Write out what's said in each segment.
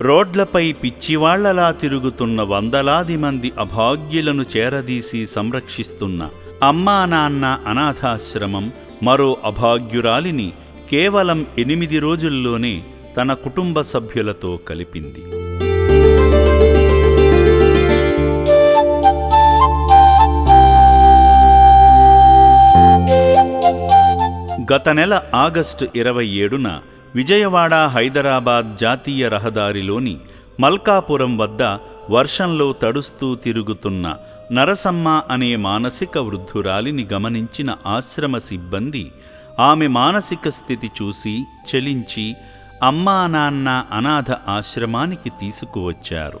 రోడ్లపై పిచ్చివాళ్ళలా తిరుగుతున్న వందలాది మంది అభాగ్యులను చేరదీసి సంరక్షిస్తున్న అమ్మా నాన్న అనాథాశ్రమం మరో అభాగ్యురాలిని కేవలం ఎనిమిది రోజుల్లోనే తన కుటుంబ సభ్యులతో కలిపింది. గత నెల ఆగస్టు ఇరవై ఏడున విజయవాడ హైదరాబాద్ జాతీయ రహదారిలోని మల్కాపురం వద్ద వర్షంలో తడుస్తూ తిరుగుతున్న నరసమ్మ అనే మానసిక వృద్ధురాలిని గమనించిన ఆశ్రమ సిబ్బంది ఆమె మానసిక స్థితి చూసి చలించి అమ్మా నాన్న అనాథ ఆశ్రమానికి తీసుకువచ్చారు.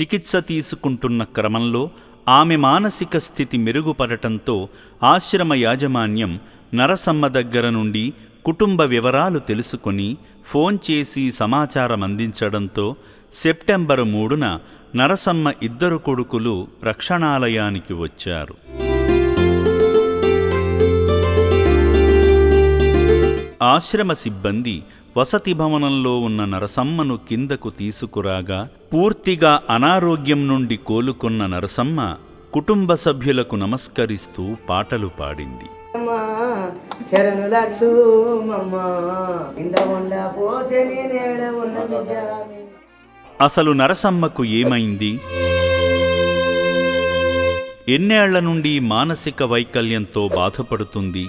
చికిత్స తీసుకుంటున్న క్రమంలో ఆమె మానసిక స్థితి మెరుగుపడటంతో ఆశ్రమ యాజమాన్యం నరసమ్మ దగ్గర నుండి కుటుంబ వివరాలు తెలుసుకొని ఫోన్ చేసి సమాచారం అందించడంతో సెప్టెంబరు మూడున నరసమ్మ ఇద్దరు కొడుకులు రక్షణాలయానికి వచ్చారు. ఆశ్రమ సిబ్బంది వసతి భవనంలో ఉన్న నరసమ్మను కిందకు తీసుకురాగా పూర్తిగా అనారోగ్యం నుండి కోలుకున్న నరసమ్మ కుటుంబ సభ్యులకు నమస్కరిస్తూ పాటలు పాడింది. అసలు నరసమ్మకు ఏమైంది? ఎన్నేళ్ళ నుండి మానసిక వైకల్యంతో బాధపడుతుంది.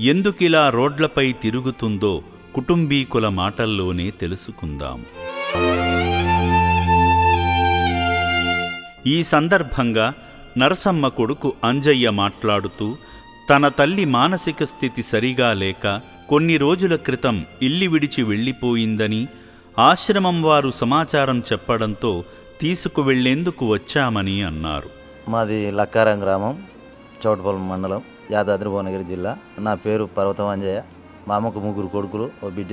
ఎందుకిలా రోడ్లపై తిరుగుతుందో కుటుంబీకుల మాటల్లోనే తెలుసుకుందాం. ఈ సందర్భంగా నరసమ్మ కొడుకు అంజయ్య మాట్లాడుతూ తన తల్లి మానసిక స్థితి సరిగా లేక కొన్ని రోజుల క్రితం ఇల్లి విడిచి వెళ్ళిపోయిందని ఆశ్రమం వారు సమాచారం చెప్పడంతో తీసుకువెళ్ళేందుకు వచ్చామని అన్నారు. మాది లక్కారం గ్రామం. చౌటపల్లి మండలం యాదాద్రి భువనగిరి జిల్లా. నా పేరు పర్వతం అంజయ్య మా అమ్మకు ముగ్గురు కొడుకులు ఓ బిడ్డ.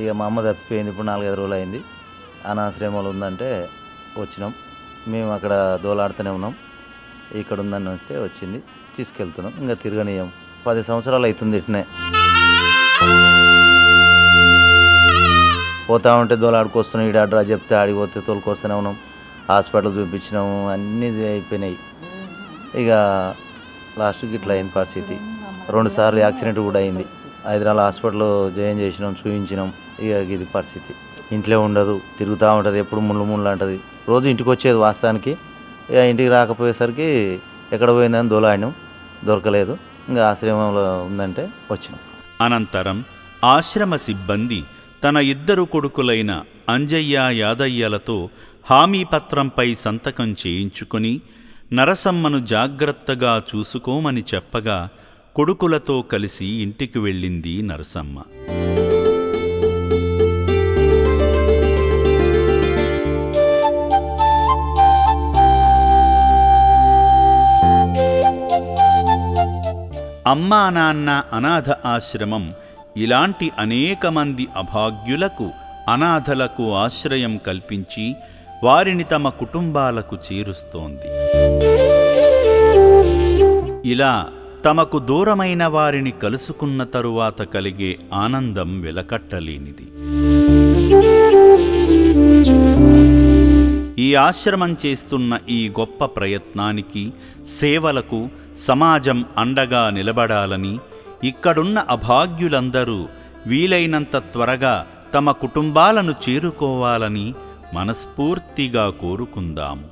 ఇక మా అమ్మ తప్పిపోయింది ఇప్పుడు నాలుగైదు రోజులు అయింది అనాశ్రమంలో ఉందంటే వచ్చినాం. మేము అక్కడ దోలాడుతూనే ఉన్నాం. ఇక్కడ ఉందని వస్తే వచ్చింది. తీసుకెళ్తున్నాం. ఇంకా తిరగనీయం. పది సంవత్సరాలు అవుతుంది ఇట్నే. పోతా ఉంటే దోలాడుకొస్తున్నాం ఈడ అడ్రా చెప్తే ఆడికి పోతే తోలుకొస్తూనే ఉన్నాం. హాస్పిటల్ చూపించినాము. అన్నీ అయిపోయినాయి. ఇక లాస్ట్కి ఇట్లా అయింది పరిస్థితి. రెండు సార్లు యాక్సిడెంట్ కూడా అయింది. హైదరాబాద్ హాస్పిటల్లో జాయిన్ చేసినాం చూపించినాం ఇక ఇది పరిస్థితి. ఇంట్లో ఉండదు తిరుగుతూ ఉంటుంది ఎప్పుడు ముళ్ళు ముళ్ళు అంటది. రోజు ఇంటికి వచ్చేది వాస్తవానికి. ఇక ఇంటికి రాకపోయేసరికి ఎక్కడ పోయిందని దోలాడినాం. దొరకలేదు. ఇంకా ఆశ్రమంలో ఉందంటే వచ్చినాం. అనంతరం ఆశ్రమ సిబ్బంది తన ఇద్దరు కొడుకులైన అంజయ్య యాదయ్యలతో హామీ పత్రంపై సంతకం చేయించుకుని నరసమ్మను జాగ్రత్తగా చూసుకోమని చెప్పగా కొడుకులతో కలిసి ఇంటికి వెళ్ళింది నరసమ్మ. అమ్మా నాన్న అనాథ ఆశ్రమం ఇలాంటి అనేక మంది అభాగ్యులకు అనాథలకు ఆశ్రయం కల్పించి వారిని తమ కుటుంబాలకు చేరుస్తోంది. ఇలా తమకు దూరమైన వారిని కలుసుకున్న తరువాత కలిగే ఆనందం వెలకట్టలేనిది. ఈ ఆశ్రమం చేస్తున్న ఈ గొప్ప ప్రయత్నానికి సేవలకు సమాజం అండగా నిలబడాలని ఇక్కడున్న అభాగ్యులందరూ వీలైనంత త్వరగా తమ కుటుంబాలను చేరుకోవాలని మనస్ఫూర్తిగా కోరుకుందాము.